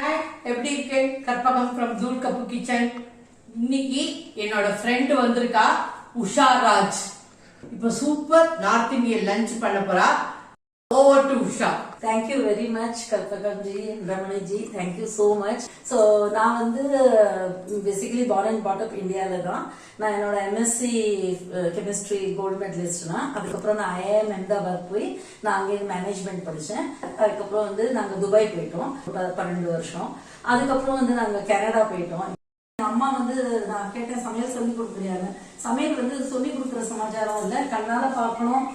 எப்படி இருக்கு? Karpagam from Dhool Kapoor kitchen இன்னைக்கு என்னோட ஃப்ரெண்ட் வந்திருக்கா உஷா ராஜ். இப்போ சூப்பர் நார்த் இந்தியன் லஞ்ச் பண்ண போறா. Over to Usha thank you very much Kalpagamji Ramaniji thank you so much so நான் வந்து basically born and brought up இந்தியாவில் தான். நான் என்னோட எம்எஸ்சி கெமிஸ்ட்ரி கோல்டு மெடலிஸ்ட்னா அதுக்கப்புறம் நான் ஐஏஎம் அஹமதாபாத் போய் நான் அங்கே மேனேஜ்மெண்ட் படித்தேன் அதுக்கப்புறம் வந்து நாங்கள் துபாய் போயிட்டோம் ப- பன்னெண்டு வருஷம். அதுக்கப்புறம் வந்து நாங்கள் கனடா போயிட்டோம். எங்க அம்மா வந்து நான் கேட்டேன் சமையல் சொல்லி கொடுக்குறியாங்க சமையல் வந்து சொல்லி கொடுக்குற சமாச்சாரம் இல்லை. கண்ணால் பார்க்கணும்.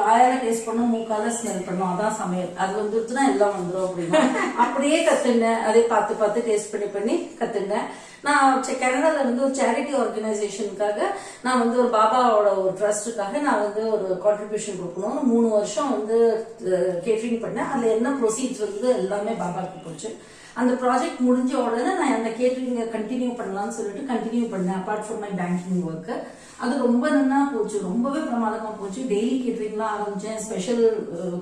வாயால டேஸ்ட் பண்ணும் மூக்கால ஸ்மெல் பண்ணும். அதான் சமையல். அது வந்துருச்சுன்னா எல்லாம் வந்துடும் அப்படின்னா. அப்படியே கத்துனேன் அதே பார்த்து பார்த்து டேஸ்ட் பண்ணி பண்ணி கத்துனேன் நான் கனடால வந்து ஒரு சேரிட்டி ஆர்கனைசேஷனுக்காக நான் வந்து ஒரு பாபாவோட ஒரு ட்ரஸ்ட்டுக்காக நான் வந்து ஒரு கான்ட்ரிபியூஷன் கொடுக்கணும்னு மூணு வருஷம் வந்து கேட்ரிங் பண்ணேன். அதுல என்ன ப்ரொசீஜர் வந்து எல்லாமே பாபாவுக்கு போச்சு. அந்த ப்ராஜெக்ட் முடிஞ்ச உடனே நான் அந்த கேட்டரிங்கை கண்டினியூ பண்ணலாம்னு சொல்லிட்டு கண்டினியூ பண்ணேன் apart from my banking work அது ரொம்ப நல்லா போச்சு ரொம்பவே பிரமாதமா போச்சு. டெய்லி கேட்டரிங்லாம் ஆரம்பிச்சேன் ஸ்பெஷல்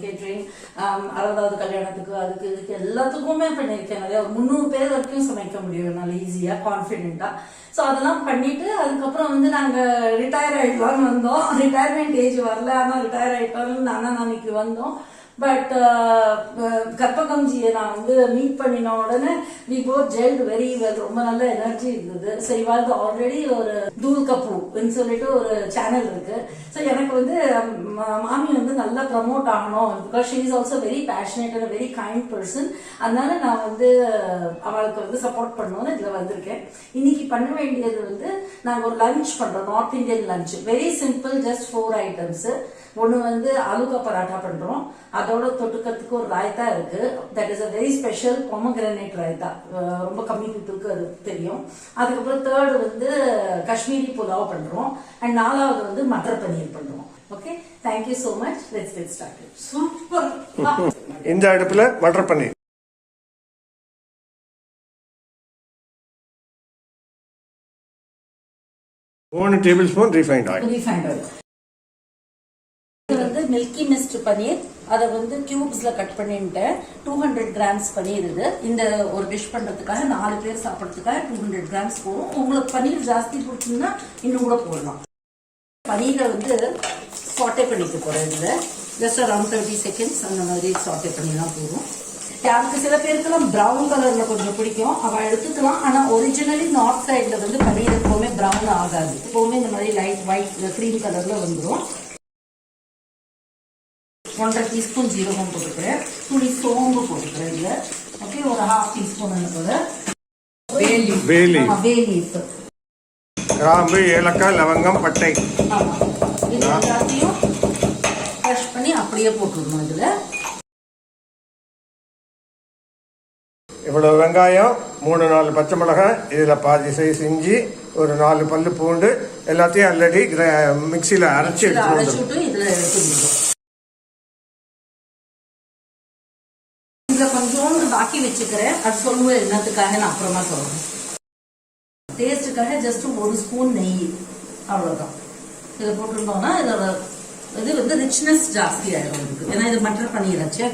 கேட்டரிங் uh, um, அறுபதாவது கல்யாணத்துக்கு அதுக்கு இதுக்கு எல்லாத்துக்குமே பண்ணியிருக்கேன். நிறைய ஒரு முந்நூறு பேர் வரைக்கும் சமைக்க முடியும் என்னால் ஈஸியாக கான்ஃபிடென்ட்டாக ஸோ அதெல்லாம் பண்ணிட்டு அதுக்கப்புறம் வந்து நாங்கள் ரிட்டையர் ஆகிடலாம்னு வந்தோம். ரிட்டையர்மெண்ட் ஏஜ் வரல ஆனால் ரிட்டையர் ஆகிட்டோம்னு அண்ணா நாளைக்கு வந்தோம். பட் uh, uh, கற்பகம்ஜியை நான் வந்து மீட் பண்ணின உடனே we both gelled very well ரொம்ப நல்ல எனர்ஜி இருந்தது. சரி வாழ்ந்து ஆல்ரெடி ஒரு தூல் கப்புன்னு சொல்லிட்டு ஒரு சேனல் இருக்கு. ஸோ எனக்கு வந்து மாமி வந்து நல்லா ப்ரமோட் ஆகணும். Because she is also very passionate and very kind person அதனால நான் வந்து அவளுக்கு வந்து சப்போர்ட் பண்ணணும்னு இதில் வந்திருக்கேன். இன்னைக்கு பண்ண வேண்டியது வந்து நாங்கள் ஒரு லஞ்ச் பண்ணுறோம் north Indian lunch very simple just four items ஒன்று வந்து அலுகா பராட்டா பண்ணுறோம் அதோட தொட்டுக்கிறதுக்கு ஒரு ராய்த்தா இருக்கு. That is a very special pomegranate raita. ரொம்ப கம்மி பீப்புளுக்கு அது தெரியும். அதுக்கப்புறம் தேர்டு வந்து காஷ்மீரி புலாவ் பண்ணுறோம் அண்ட் நாலாவது வந்து மட்டர் பன்னீர் பண்றோம் okay thank you so much let's get start super இந்த அடுப்புல மட்டர் பன்னீர் மூணு table spoon refined oil refined oil இது வந்து மில்கி மிஸ்ட் பன்னீர் அதை வந்து கியூப்ஸ்ல கட் பண்ணிட்டேன் டூ ஹண்ட்ரட் கிராம்ஸ் பன்னீர் இது. இந்த ஒரு டிஷ் பண்றதுக்காக நாலு பேர் சாப்பிட்றதுக்காக டூ ஹண்ட்ரட் கிராம்ஸ் போகும் உங்களுக்கு பன்னீர் ஜாஸ்தி பிடிச்சிங்கன்னா இன்னும் கூட போடலாம். பன்னீரை வந்து சாட்டே பண்ணிக்க போறேன் இதுல. ஜஸ்ட் அரௌண்ட் தேர்ட்டி செகண்ட்ஸ் அந்த மாதிரி சாட்டே பண்ணினா போதும். யாருக்கு சில பேருக்குலாம் பிரவுன் கலர்ல கொஞ்சம் பிடிக்கும். அவ எடுத்துக்கலாம். ஆனா ஒரிஜினலி நார்த் சைட்ல வந்து பன்னீர் எப்பவுமே பிரவுன் ஆகாது. எப்பவுமே இந்த மாதிரி லைட் ஒயிட் கிரீம் கலர்ல வந்துடும் ஒன்றரை டீஸ்பூன் ஜீரகம் போட்டுக்கிறேன். துளி சோம்பு போட்டுக்கிறேன் இதுல. ஓகே ஒரு ஹாஃப் டீஸ்பூன் அனுப்புது வேலி வேலி கிராம்பு ஏலக்காய் லவங்கம் பட்டை. இது எல்லாத்தையும் பண்ணி அப்படியே போட்டுடணும் இதுல. இவ்வளவு வெங்காயம் மூணு நாலு பச்சை மிளகாய் இதில் பாதி சைஸ் இஞ்சி ஒரு நாலு பல்லு பூண்டு எல்லாத்தையும் ஆல்ரெடி மிக்சியில் அரைச்சி இதை எடுத்து வந்துடும் அரைச்சிட்டு இதுல கொஞ்சோண்டு பாக்கி வச்சுக்கிறேன். அது சொல்லுவேன் என்னத்துக்காக நான் அப்புறமா சொல்றேன். டேஸ்ட்டுக்காக ஜஸ்ட் ஒரு ஸ்பூன் நெய். அவ்வளவுதான். இதை போட்டிருந்தோம்னா இதோட இது வந்து ரிச்னஸ் ஜாஸ்தி ஆயிடும் இதுக்கு ஏன்னா இது மட்டர் பண்ணிடுச்சு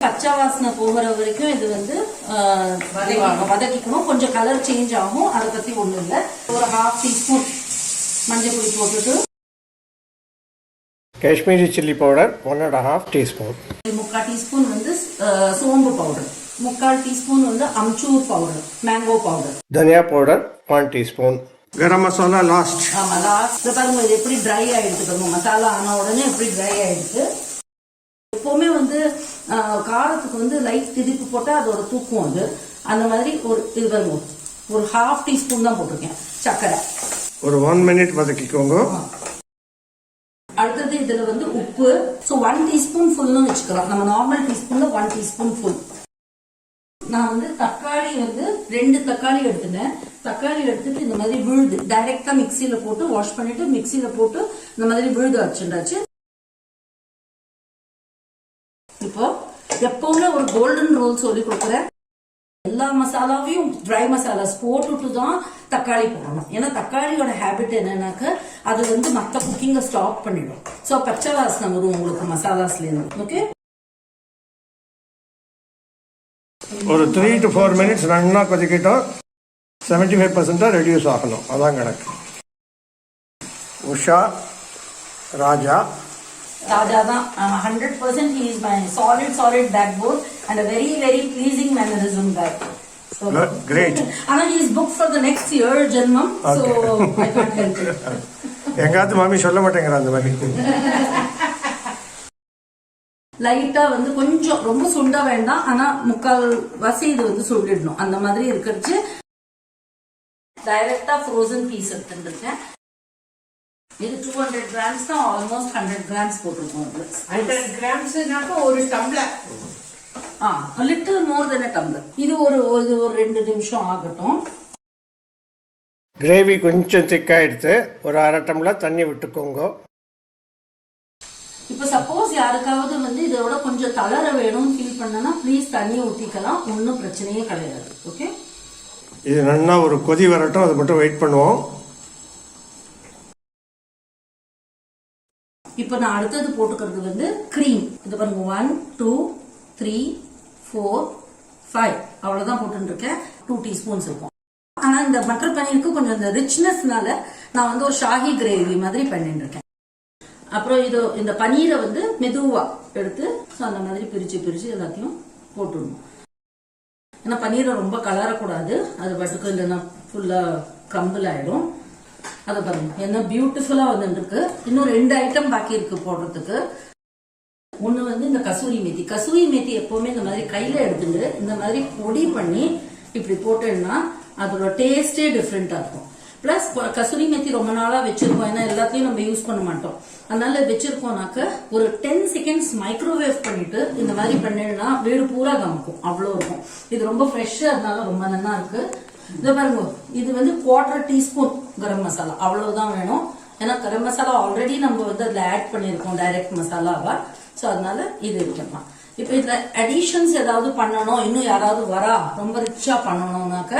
பச்சை வாசனை போகிற வரைக்கும் இது வந்து வதக்கிக்கணும். கொஞ்சம் கலர் சேஞ்ச் ஆகும். அதை பத்தி ஒண்ணும் இல்லை. ஒரு ஹாஃப் டீஸ்பூன் மஞ்சள் பொடி போட்டுட்டு Kashmiri chilli powder one and half teaspoon முக்கால் டீஸ்பூன் வந்து சோம்பு பவுடர். முக்கால் டீஸ்பூன் வந்து அம்ச்சூர் பவுடர் மேங்கோ பவுடர் தனியா powder one teaspoon garam masala last ஆமா லாஸ்ட் பாருங்க இது எப்படி ட்ரை ஆயிடுது பாருங்க மசாலா ஆன உடனே எப்படி ட்ரை ஆயிடுது. எப்பவுமே வந்து காரத்துக்கு வந்து லைட் திதிப்பு போட்டா அதோட தூக்கும் அது. அந்த மாதிரி ஒரு இது பாருங்க ஒரு ஹாஃப் டீஸ்பூன் தான் போட்டிருக்கேன் சர்க்கரை. ஒரு ஒன் மினிட் வதக்கிக்கோங்க. அடுத்தது இதுல வந்து உப்பு. ஸோ ஒன் டீஸ்பூன் ஃபுல்னு வச்சுக்கலாம். நம்ம நார்மல் டீஸ்பூன்ல ஒன் டீஸ்பூன் ஃபுல் நான் வந்து தக்காளி வந்து ரெண்டு தக்காளி எடுத்துட்டேன். தக்காளி எடுத்துட்டு இந்த மாதிரி விழுது. டைரக்டா மிக்சியில போட்டு வாஷ் பண்ணிட்டு மிக்சியில போட்டு இந்த மாதிரி விழுது வச்சுட்டாச்சு இப்போ எப்பவுமே ஒரு கோல்டன் ரோல் சொல்லி கொடுக்குறேன். எல்லா மசாலாவையும் ட்ரை மசாலாஸ் போட்டுட்டு தான் தக்காளி போடணும். ஏன்னா தக்காளியோட ஹேபிட் என்னன்னாக்க அது வந்து மற்ற குக்கிங்கை ஸ்டாப் பண்ணிடும். ஸோ பச்சை வாசனை வரும் உங்களுக்கு மசாலாஸ்ல இருந்து. ஓகே ஒரு த்ரீ டு ஃபோர் மினிட்ஸ் நல்லா கொதிக்கட்டும் செவன்ட்டி ஃபைவ் பர்சன்ட்டாக ரெடியூஸ் ஆகணும். அதான் கணக்கு. உஷா ராஜா. ராஜா தான். Hundred percent he is my solid solid backbone and very very pleasing mannerism back great ஆனா he is booked for the next year ஜென்மம் so i can't help it. எங்காவது மாமி சொல்ல மாட்டேங்கிறா அந்த மாதிரி லைட்டா வந்து கொஞ்சம் ரொம்ப சுண்ட வேண்டாம். ஆனா முக்கால் வசி இது வந்து சுண்டிடணும். அந்த மாதிரி இருக்கிறச்சு டைரக்டா ஃப்ரோசன் பீஸ் எடுத்துருக்கேன் இது டூ ஹண்ட்ரட் கிராம்ஸ் தான் ஆல்மோஸ்ட் ஹண்ட்ரட் கிராம்ஸ் போட்டிருக்கோம். ஹண்ட்ரட் கிராம்ஸ்னாக்க ஒரு tumbler a little more then a tumbler இது ஒரு ஒரு ஒரு ரெண்டு நிமிஷம் ஆகட்டும். கிரேவி கொஞ்சம் திக்காயிடுத்து ஒரு அரை டம்ளர் தண்ணி விட்டுக்கோங்க. இப்போ சப்போஸ் யாருக்காவது வந்து இதோட கொஞ்சம் தளர வேணும்னு ஃபீல் பண்ணனா ப்ளீஸ் தண்ணி ஊற்றிக்கலாம் ஒன்றும் பிரச்சனையே கிடையாது. ஓகே இது நல்லா ஒரு கொதி வரட்டும். அது மட்டும் வெயிட் பண்ணுவோம். இப்போ நான் அடுத்தது போட்டுக்கிறது வந்து க்ரீம் இது பாருங்க. One two three four five அவ்வளோதான் போட்டுருக்கேன் டூ டீஸ்பூன்ஸ் இருக்கும். ஆனால் இந்த மட்டர் பன்னீருக்கு கொஞ்சம் இந்த ரிச்னஸ்னால நான் வந்து ஒரு ஷாஹி கிரேவி மாதிரி பண்ணிட்டு இருக்கேன் அப்புறம் இது இந்த பன்னீரை வந்து மெதுவா எடுத்து ஸோ அந்த மாதிரி பிரிச்சு பிரிச்சு எல்லாத்தையும் போட்டுடணும். ஏன்னா பன்னீரை ரொம்ப கலரக்கூடாது. அது பாட்டுக்கு இல்லைன்னா ஃபுல்லா கிரம்பிள் ஆயிடும் அதை பாருங்க. என்ன பியூட்டிஃபுல்லா வந்துருக்கு இன்னும் ரெண்டு ஐட்டம் பாக்கி இருக்கு போடுறதுக்கு. ஒண்ணு வந்து இந்த கசூரி மேத்தி. கசூரி மேத்தி எப்பவுமே இந்த மாதிரி கையில எடுத்துட்டு இந்த மாதிரி பொடி பண்ணி இப்படி போட்டேன்னா அதோட டேஸ்டே டிஃப்ரெண்டா இருக்கும். பிளஸ் கசூரி மேத்தி ரொம்ப நாளா வச்சிருக்கோம். ஏன்னா எல்லாத்தையும் நம்ம யூஸ் பண்ண மாட்டோம். அதனால வச்சிருக்கோம்னாக்க ஒரு டென் செகண்ட்ஸ் மைக்ரோவேவ் பண்ணிட்டு இந்த மாதிரி பண்ணினா வீடு பூரா கமக்கும். அவ்வளோ இருக்கும். இது ரொம்ப ஃப்ரெஷ்ஷா அதனால ரொம்ப நல்லா இருக்கு. இதை பாருங்க. இது வந்து குவார்டர் டீஸ்பூன் கரம் மசாலா. அவ்வளவுதான் வேணும். ஏன்னா கரம் மசாலா ஆல்ரெடி நம்ம வந்து அதுல ஆட் பண்ணியிருக்கோம் டைரக்ட் மசாலாவா. ஸோ அதனால இது இருக்கலாம் இப்போ இதுல அடிஷன்ஸ் ஏதாவது பண்ணணும் இன்னும் யாராவது வரா? ரொம்ப ரிச்சா பண்ணணும்னாக்க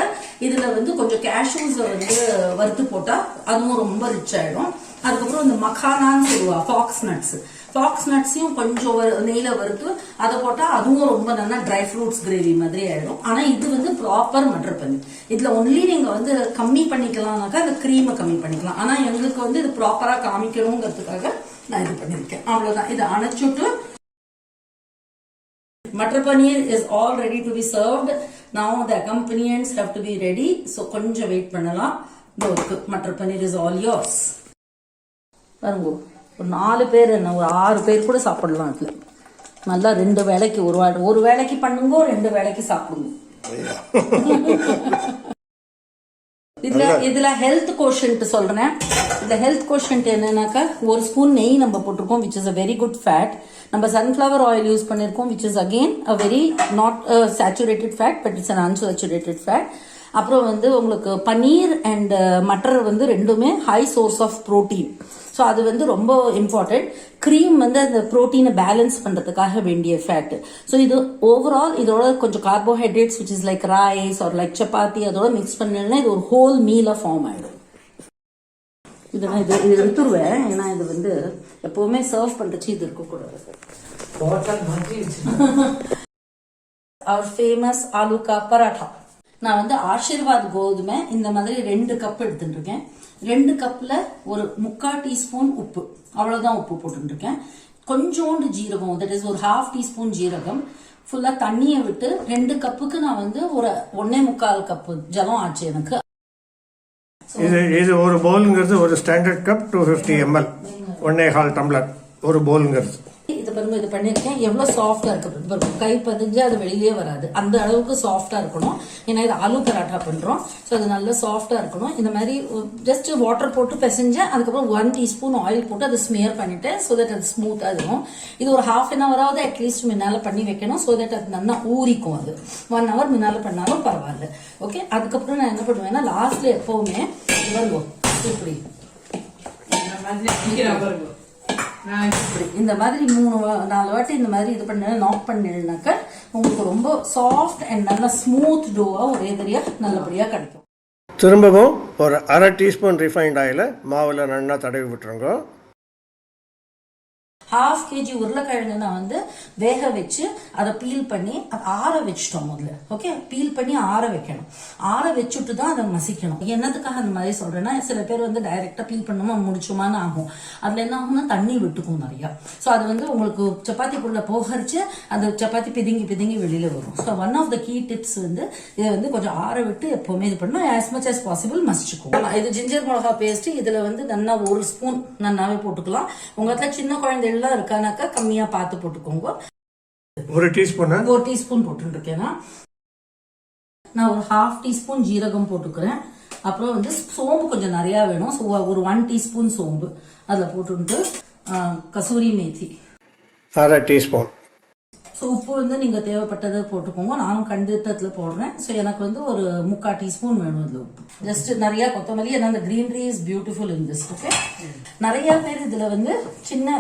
இதில் வந்து கொஞ்சம் கேஷ்யூஸை வந்து வறுத்து போட்டால் அதுவும் ரொம்ப ரிச் ஆகிடும் அதுக்கப்புறம் இந்த மக்கானான்னு சொல்லுவா ஃபாக்ஸ் நட்ஸ் ஃபாக்ஸ் நட்ஸையும் கொஞ்சம் நெய்யில் வறுத்து அதை போட்டால் அதுவும் ரொம்ப நல்லா ட்ரை ஃப்ரூட்ஸ் கிரேவி மாதிரி ஆகிடும் ஆனால் இது வந்து ப்ராப்பர் மட்டர் பன்னீர் இதில் ஒன்லி நீங்கள் வந்து கம்மி பண்ணிக்கலாம்னாக்கா அந்த க்ரீமை கம்மி பண்ணிக்கலாம். ஆனால் எங்களுக்கு வந்து இது ப்ராப்பராக காமிக்கணுங்கிறதுக்காக நான் இது பண்ணியிருக்கேன். அவ்வளோதான் இதை அணைச்சுட்டு matar paneer is all ready to be served now the accompaniments have to be ready so கொஞ்சம் வெயிட் பண்ணலாம். இதோ இருக்கு. Matar paneer is all yours பாருங்க ஒரு நாலு பேர் என்ன ஒரு ஆறு பேர் கூட சாப்பிடலாம் இதுல. நல்லா ரெண்டு வேளைக்கு ஒரு ஒரு வேளைக்கு பண்ணுங்க ரெண்டு வேளைக்கு சாப்பிடுங்க. இதுல இதுல ஹெல்த் கோஷன்ட் சொல்றேன். இந்த ஹெல்த் கோஷன்ட் என்னன்னாக்கா ஒரு ஸ்பூன் நெய் நம்ம போட்டிருக்கோம் which is a very good fat நம்ம சன்ஃபிளவர் ஆயில் யூஸ் பண்ணிருக்கோம் which is again a very not saturated fat but it's an unsaturated fat அப்புறம் வந்து உங்களுக்கு பன்னீர் அண்ட் மட்டர் வந்து ரெண்டுமே high source of protein so அது வந்து ரொம்ப இம்பார்ட்டன்ட் க்ரீம் வந்து அந்த ப்ரோட்டீனை பேலன்ஸ் பண்ணுறதுக்காக வேண்டிய ஃபேட் ஸோ இது ஓவரால் இதோட கொஞ்சம் carbohydrates which is like rice or like chapati அதோட மிக்ஸ் பண்ணா இது ஒரு ஹோல் மீலாக ஃபார்ம் ஆயிடும். இது நான் இது இது எடுத்துருவேன் ஏன்னா இது வந்து எப்பவுமே சர்வ் பண்ணுறச்சு இது இருக்கக்கூடாது. அவர் ஃபேமஸ் ஆலு கா பராட்டா நான் வந்து ஆசீர்வாத் கோதுமை இந்த மாதிரி ரெண்டு கப் எடுத்துட்டுருக்கேன். ரெண்டு கப்பில் ஒரு முக்கால் டீஸ்பூன் உப்பு. அவ்வளோதான் உப்பு போட்டுருக்கேன் இருக்கேன் கொஞ்சோண்டு ஜீரகம் தட் இஸ் ஒரு ஹாஃப் டீஸ்பூன் ஜீரகம். ஃபுல்லாக தண்ணியை விட்டு ரெண்டு கப்புக்கு நான் வந்து ஒரு ஒன்னே முக்கால் கப்பு ஜலம் ஆச்சு எனக்கு. இது இது ஒரு பவுலுங்கிறது ஒரு standard cup two fifty ML ஒன்னே கால் டம்ளர் ஒரு பவுலுங்கிறது இது பாருங்க இது பண்ணியிருக்கேன். எவ்வளோ சாஃப்டாக இருக்கு பாருங்க. கை பதிஞ்சு அது வெளியே வராது. அந்த அளவுக்கு சாஃப்டாக இருக்கணும். ஏன்னா இது ஆலு பராட்டா பண்ணுறோம் ஸோ அது நல்லா சாஃப்டாக இருக்கணும். இந்த மாதிரி ஜஸ்ட் வாட்டர் போட்டு பிசைஞ்சு அதுக்கப்புறம் ஒன் டீஸ்பூன் ஆயில் போட்டு அதை ஸ்மியர் பண்ணிட்டேன் ஸோ தட் அது ஸ்மூத்தாக இருக்கும். இது ஒரு ஹாஃப் அன் ஹவராவது அட்லீஸ்ட் முன்னால் பண்ணி வைக்கணும் ஸோ தட் அது நல்லா ஊறிக்கும் அது. ஒன் ஹவர் முன்னால் பண்ணாலும் பரவாயில்ல. ஓகே அதுக்கப்புறம் நான் என்ன பண்ணுவேன்னா லாஸ்ட்ல எப்பவுமே வருவோம் இப்படி. இப்படி. இந்த மாதிரி மூணு வா- நாலு வாட்டி இந்த மாதிரி இது பண்ண நாக் பண்ணினாக்க உங்களுக்கு ரொம்ப சாஃப்ட் அண்ட் நல்ல ஸ்மூத் டோவா ஒரே தெரியா நல்லபடியா கிடைக்கும். திரும்பவும் ஒரு அரை டீஸ்பூன் ரிஃபைண்ட் ஆயிலை மாவில் நல்லா தடவி விட்டுருங்க. ஹாஃப் கேஜி உருளைக்கிழங்கு நான் வந்து வேக வச்சு அதை பீல் பண்ணி அதை ஆற வச்சிட்டோம் முதல்ல. ஓகே பீல் பண்ணி ஆற வைக்கணும். ஆற வச்சுட்டு தான் அதை மசிக்கணும். என்னதுக்காக அந்த மாதிரி சொல்றேன்னா சில பேர் வந்து டைரக்டா பீல் பண்ணுமா முடிச்சுமான்னு ஆகும். அதுல என்ன ஆகும்னா தண்ணி விட்டுக்கும் நிறையா. ஸோ அது வந்து உங்களுக்கு சப்பாத்திக்குள்ள போகரிச்சு அந்த சப்பாத்தி பிதுங்கி பிதுங்கி வெளியில வரும். So one of the key tips வந்து இதை வந்து கொஞ்சம் ஆற விட்டு எப்பவுமே இது பண்ணணும். ஆஸ் மச் ஆஸ் பாசிபிள் மசிச்சுக்கும் இது ஜிஞ்சர் மிளகா பேஸ்ட் இதுல வந்து நல்லா ஒரு ஸ்பூன் நல்லாவே போட்டுக்கலாம். உங்க இடத்துல சின்ன குழந்தைகள்லாம் இருக்கானாக்கா கம்மியா பார்த்து போட்டுக்கோங்க. ஒரு டீஸ்பூனு? ஒரு டீஸ்பூன் போட்டுருக்கேன்னா நான் ஒரு ஹாஃப் டீஸ்பூன் ஜீரகம் போட்டுக்கிறேன். அப்புறம் வந்து சோம்பு கொஞ்சம் நிறையா வேணும். ஸோ ஒரு ஒன் டீஸ்பூன் சோம்பு. அதில் போட்டுட்டு கசூரி மேத்தி. அரை டீஸ்பூன். ஸோ உப்பு வந்து நீங்கள் தேவைப்பட்டதை போட்டுக்கோங்க. நானும் கண்டித்தத்தில் போடுறேன். ஸோ எனக்கு வந்து ஒரு முக்கால் டீஸ்பூன் வேணும் இதில் உப்பு. ஜஸ்ட் நிறைய கொத்தமல்லி ஏன்னா அந்த greenery is beautiful in this okay நிறைய பேர் இதில் வந்து சின்ன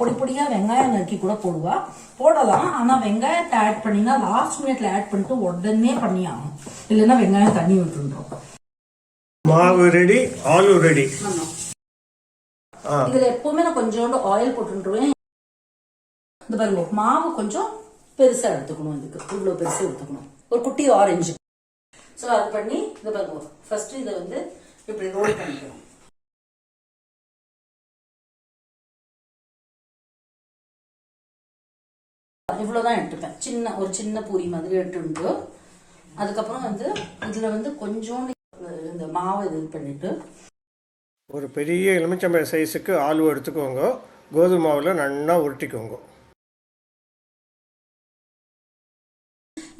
பொடி பொடியாக வெங்காயம் நறுக்கி கூட போடுவா. போடலாம். ஆனால் வெங்காயத்தை ஆட் பண்ணினா லாஸ்ட் மினிட்ல ஆட் பண்ணிட்டு உடனே பண்ணி ஆகும் இல்லைன்னா வெங்காயம் தண்ணி விட்டுருந்தோம் மாவு ரெடி ஆலு ரெடி இதுல எப்பவுமே நான் கொஞ்சோண்டு ஆயில் போட்டுருவேன் இந்த பாருங்க மாவு கொஞ்சம் பெருசா எடுத்துக்கணும் இதுக்கு. இவ்வளவு பெருசா எடுத்துக்கணும். ஒரு குட்டி ஆரஞ்சு சோ அது பண்ணி இந்த பாருங்க ஃபர்ஸ்ட் இதை வந்து இப்படி ரோல் பண்ணிக்கணும். இவ்வளவுதான் எடுத்துப்பேன். சின்ன ஒரு சின்ன பூரி மாதிரி எடுத்துட்டு அதுக்கப்புறம் வந்து இதுல வந்து கொஞ்சோண்டு இந்த மாவை இது பண்ணிட்டு ஒரு பெரிய எலுமிச்சம்பழ சைஸுக்கு ஆலு எடுத்துக்கோங்க. கோதுமை மாவில் நல்லா உருட்டிக்கோங்க.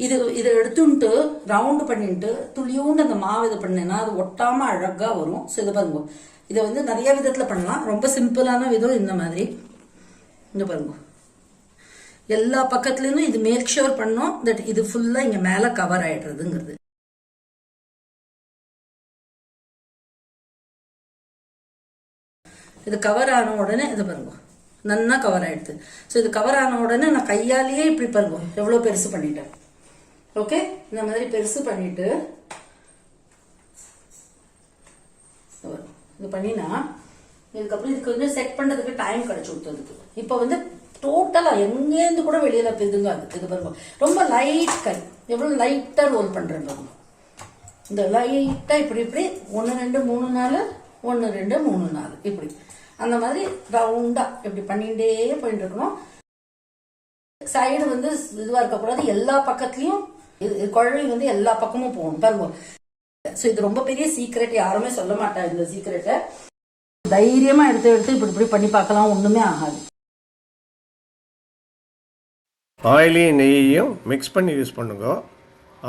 இது இதை எடுத்துட்டு ரவுண்டு பண்ணிட்டு துளியோண்டு அந்த மாவு இது பண்ணேன்னா அது ஒட்டாமல் அழகாக வரும். ஸோ இதை பாருங்க. இதை வந்து நிறைய விதத்தில் பண்ணலாம். ரொம்ப சிம்பிளான விதம் இந்த மாதிரி. இங்கே பாருங்க. எல்லா பக்கத்துலேயும் இது மேக் ஷூர் பண்ணோம் தட் இது ஃபுல்லாக இங்கே மேலே கவர் ஆகிடுறதுங்கிறது இது கவர் ஆன உடனே இது பாருங்க. நன்னா கவர் ஆகிடுது ஸோ இது கவர் ஆன உடனே நான் கையாலேயே இப்படி பாருங்க. எவ்வளோ பெருசு பண்ணிட்டேன். ஓகே இந்த மாதிரி பெருசு பண்ணிட்டு இது பண்ணினா இதுக்கப்புறம் இதுக்கு வந்து செட் பண்றதுக்கு டைம் கிடைச்சு கொடுத்ததுக்கு. இப்போ வந்து டோட்டலா எங்கேருந்து கூட வெளியில பிதுங்காது இது பாருங்க. ரொம்ப லைட் கறி எவ்வளவு லைட்டா ரோல் பண்றேன் பாருங்க. இந்த லைட்டா இப்படி இப்படி ஒன்று ரெண்டு மூணு நாலு ஒன்று ரெண்டு மூணு நாலு. இப்படி. அந்த மாதிரி ரவுண்டா இப்படி பண்ணிட்டே போயிட்டு இருக்கணும் சைடு வந்து இதுவா இருக்கக்கூடாது எல்லா பக்கத்துலயும் இது குழவி வந்து எல்லா பக்கமும் போகணும் பாருங்க. ஸோ இது ரொம்ப பெரிய சீக்ரெட் யாருமே சொல்ல மாட்டாங்க இந்த சீக்ரெட்டை தைரியமா எடுத்து எடுத்து இப்படி இப்படி பண்ணி பார்க்கலாம். ஒண்ணுமே ஆகாது. ஆயிலையும் நெய்யையும் மிக்ஸ் பண்ணி யூஸ் பண்ணுங்க.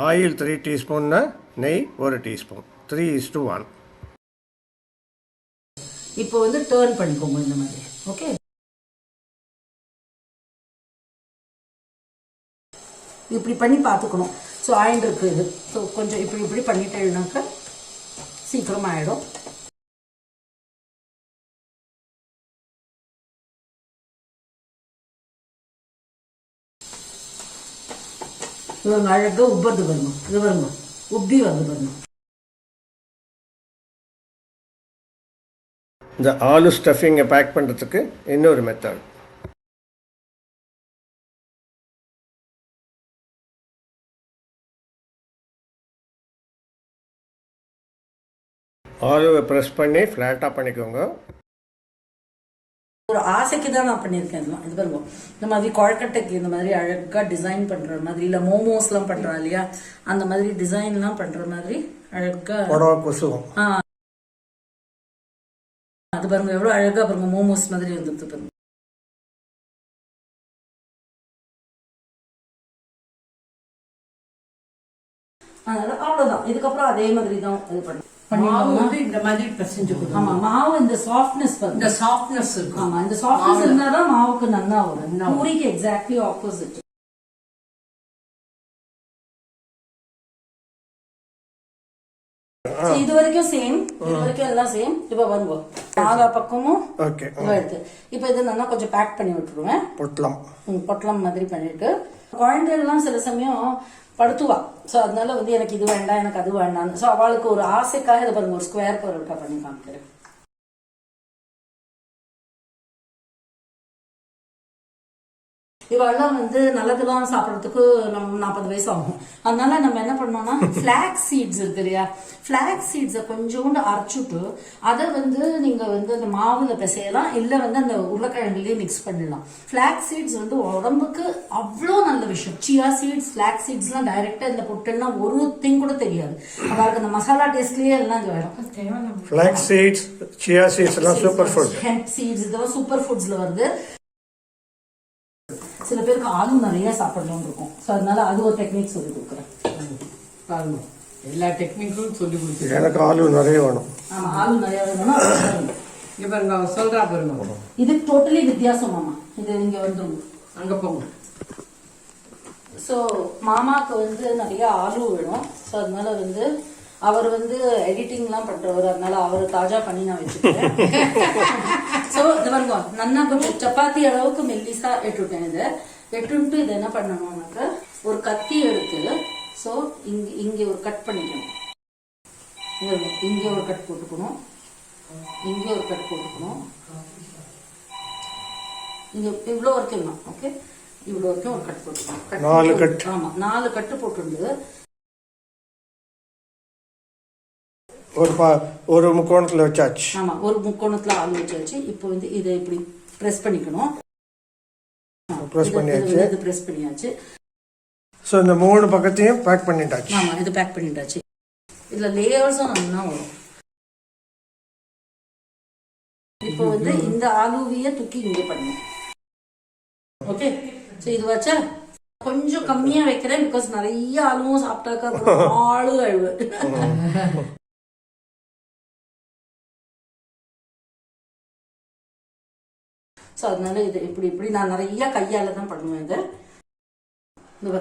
ஆயில் த்ரீ டீஸ்பூன்னா நெய் ஒரு teaspoon three is to one இப்போ வந்து டேர்ன் பண்ணிக்கோங்க இந்த மாதிரி. ஓகே இப்படி பண்ணி பார்த்துக்கணும். ஸோ ஆயில் இது ஸோ கொஞ்சம் இப்படி இப்படி பண்ணிட்டேன்னாக்க சீக்கிரம் ஆகிடும் இவங்க அழகாக உப்பறது பாருங்க. இது பாருங்க. உப்பி வந்து பாருங்க. இந்த ஆலு ஸ்டஃபிங்கை பேக் பண்ணுறதுக்கு இன்னொரு மெத்தட் ஆலுவை ப்ரெஸ் பண்ணி ஃப்ளாட்டாக பண்ணிக்கோங்க. ஒரு ஆசைக்கு தான் நான் பண்ணியிருக்கேன். இது பாருங்க. இந்த மாதிரி கொழக்கட்டைக்கு இந்த மாதிரி அழகா டிசைன் பண்ற மாதிரி இல்ல மோமோஸ் எல்லாம் பண்றா இல்லையா? அந்த மாதிரி டிசைன் எல்லாம் பண்ற மாதிரி அழகா புடவை கொசுவும் ஆ. அது பாருங்க எவ்வளவு அழகா பாருங்க மோமோஸ் மாதிரி வந்துருது பாருங்க. அதனால அவ்வளவுதான். இதுக்கப்புறம் அதே மாதிரி தான் இது பண்ண மாவு? வந்து இந்த மாதிரி பிசைஞ்சு ஆமா மாவு இந்த சாஃப்ட்னஸ் இந்த சாஃப்ட்னஸ் இருக்கும். ஆமா இந்த சாஃப்ட்னஸ். இருந்தாதான் மாவுக்கு நல்லா வரும். பூரிக்கு எக்ஸாக்ட்லி ஆப்போசிட் இது வரைக்கும் சேம் இது வரைக்கும் எல்லாம் சேம் இப்ப வருவோம். நாலா பக்கமும் எடுத்து. இப்ப இது நல்லா கொஞ்சம் பேக் பண்ணி விட்டுருவேன். பொட்டலம். பொட்டலம் மாதிரி பண்ணிட்டு. குழந்தைகள்லாம் சில சமயம் படுத்துவா. ஸோ அதனால வந்து எனக்கு இது வேண்டாம் எனக்கு அது வேண்டாம் ஸோ அவளுக்கு ஒரு ஆசைக்காக இதை பாருங்க ஒரு ஸ்கொயர் பரோட்டா பண்ணி காமிக்கிறேன். இவெல்லாம் வந்து நல்லதெல்லாம் சாப்பிட்றதுக்கு நம்ம நாற்பது வயசு ஆகும் அதனால நம்ம என்ன பண்ணோம்னா ஃபிளாக் சீட்ஸ் இருக்கு இல்லையா? ஃபிளாக் சீட்ஸை கொஞ்சோண்டு அரைச்சுட்டு அதை வந்து நீங்க வந்து அந்த மாவுல பிசையலாம் இல்ல வந்து அந்த உருளைக்கிழங்குலயே மிக்ஸ் பண்ணிடலாம். ஃபிளாக் சீட்ஸ் வந்து உடம்புக்கு அவ்வளோ நல்ல விஷயம். சியா சீட்ஸ் ஃபிளாக் சீட்ஸ்லாம் டைரக்டா இந்த பொட்டுன்னா ஒரு திங் கூட தெரியாது. அதாவது அந்த மசாலா டேஸ்ட்லயே எல்லாம் இது வரும் ஃபிளாக்ஸ் சீட்ஸ் சியா சீட்ஸ் எல்லாம் சூப்பர் ஃபுட் ஹெம்ப் சீட்ஸ் இதெல்லாம் சூப்பர் ஃபுட்ஸ்ல வருது. சில பேருக்கு ஆலு நிறைய சாப்பிடணும்னு இருக்கும். ஸோ அதனால அது ஒரு டெக்னிக் சொல்லி கொடுக்குறேன். பாருங்க. எல்லா டெக்னிக்கும் சொல்லி கொடுத்துருக்கேன். எனக்கு ஆலு நிறைய வேணும். ஆமா ஆலு நிறைய வேணும்னா. இங்க பாருங்க அவ சொல்றா பாருங்க. இது டோட்டலி வித்தியாசம் மாமா. இது இங்க வந்துடும் அங்க போங்க. ஸோ மாமாக்கு வந்து நிறைய ஆலு வேணும். ஸோ அதனால வந்து அவர் வந்து எடிட்டிங்லாம் பண்றவர் அதனால அவர் தாஜா பண்ணி நான் வச்சுக்கிறேன். ஸோ இது பாருங்க நன்னா சப்பாத்தி அளவுக்கு மெல்லிசா எட்டுட்டேன் இது. எட்டுன்ட்டு இது என்ன பண்ணணும்னாக்க ஒரு கத்தி எடுத்து ஸோ இங்க இங்க ஒரு கட் பண்ணிக்கணும். இங்க ஒரு கட் போட்டுக்கணும். இங்க ஒரு கட் போட்டுக்கணும். இங்க இவ்வளோ வரைக்கும் தான் ஓகே இவ்வளோ வரைக்கும் ஒரு கட் போட்டுக்கணும். நாலு கட். ஆமா நாலு கட்டு போட்டுண்டு. ஒரு பா ஒரு முக்கோணத்தில் வச்சாச்சு. ஆமா ஒரு முக்கோணத்துல ஆள் வச்சாச்சு. இப்போ வந்து இதை இப்படி பிரஸ் பண்ணிக்கணும். ப்ரெஸ் பண்ணியாச்சு. இது- பிரஸ் பண்ணியாச்சு. ஸோ இந்த மூணு பக்கத்தையும் பேக் பண்ணிட்டாச்சு. ஆமா இது பேக் பண்ணிட்டாச்சு. இதுல லேயர்ஸும் நல்லா வரும். இப்போ வந்து இந்த ஆலூவிய தூக்கி இங்கே பண்ணும் ஓகே சோ இது வச்சா கொஞ்சம் கம்மியா வைக்கிறேன் பிகாஸ் நிறைய ஆளுவும் சாப்பிட்டாக்கா ஆளு அழுவு. ஸோ அதனால இது இப்படி இப்படி நான் நிறைய கையால தான் பண்ணுவேன் இது. இது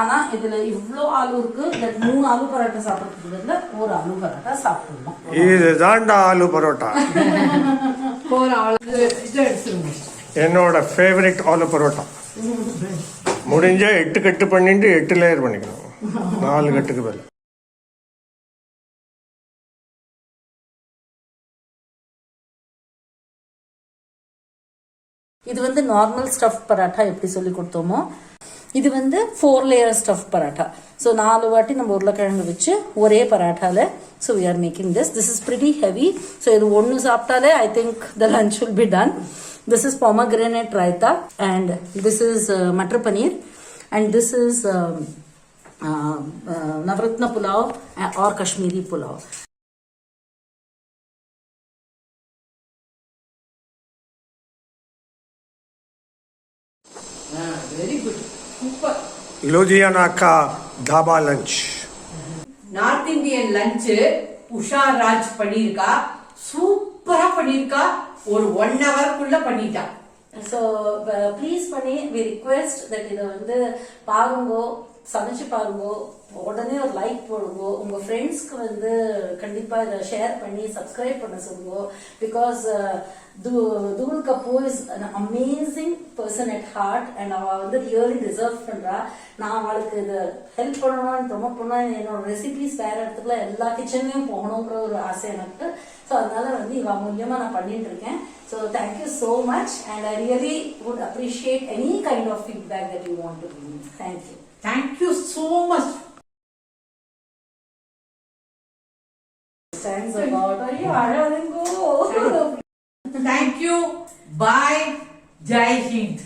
ஆனா இதுல இவ்ளோ ஆலு இருக்கு. இந்த மூணு ஆலு பரோட்டா சாப்பிடறதுக்கு பதிலா ஒரு ஆலு பரோட்டா சாப்பிடணும். ஆலு பரோட்டா. என்னோட ஃபேவரட் ஆலு பரோட்டா. முடிஞ்சா எட்டு கட்டு பண்ணிட்டு எட்டு லேயர் பண்ணிக்கணும். நாலு கட்டுக்கு பதில். இது வந்து நார்மல் ஸ்டஃப் பராட்டா எப்படி சொல்லி கொடுத்தோமோ இது வந்து four layer stuff paratha. So நாலு வாட்டி நம்ம உருளைக்கிழங்கு வச்சு ஒரே பராட்டால so we are making this this is pretty heavy so இது ஒன்று சாப்பிட்டாலே I think the lunch will be done this is pomegranate raita and this is matar paneer and this is Navratna pulao or Kashmiri pulao super Ludhiana கா dhaba lunch north Indian lunch Usha Raj பண்ணியிருக்கா. சூப்பரா பண்ணியிருக்கா. ஒரு one ஹவர்க்குள்ள பண்ணிட்டா. So please பண்ணி we request that இதை வந்து பாருங்கோ. சமைச்சு பாருங்கோ. உடனே ஒரு லைக் போடுங்கோ. உங்க ஃப்ரெண்ட்ஸ்க்கு வந்து கண்டிப்பா இதை ஷேர் பண்ணி சப்ஸ்கிரைப் பண்ண சொல்லுங்கோ. Because uh, Dhool Kapoor is an amazing person at heart and அவ வந்து ரியலி டிசர்வ் பண்றா. நான் அவளுக்கு இது ஹெல்ப் பண்ணணும்னு ப்ரொமோட் பண்ணணும் என்னோட ரெசிபிஸ் வேற இடத்துல எல்லா கிச்சன்லயும் போகணுங்கிற ஒரு ஆசை எனக்கு. ஸோ அதனால வந்து இவ மூலியமா நான் பண்ணிட்டு இருக்கேன். So thank you so much and I really would appreciate any kind of feedback that you want to give thank you Thank you so much. Thanks a lot. Thank you. Bye. Jai Hind.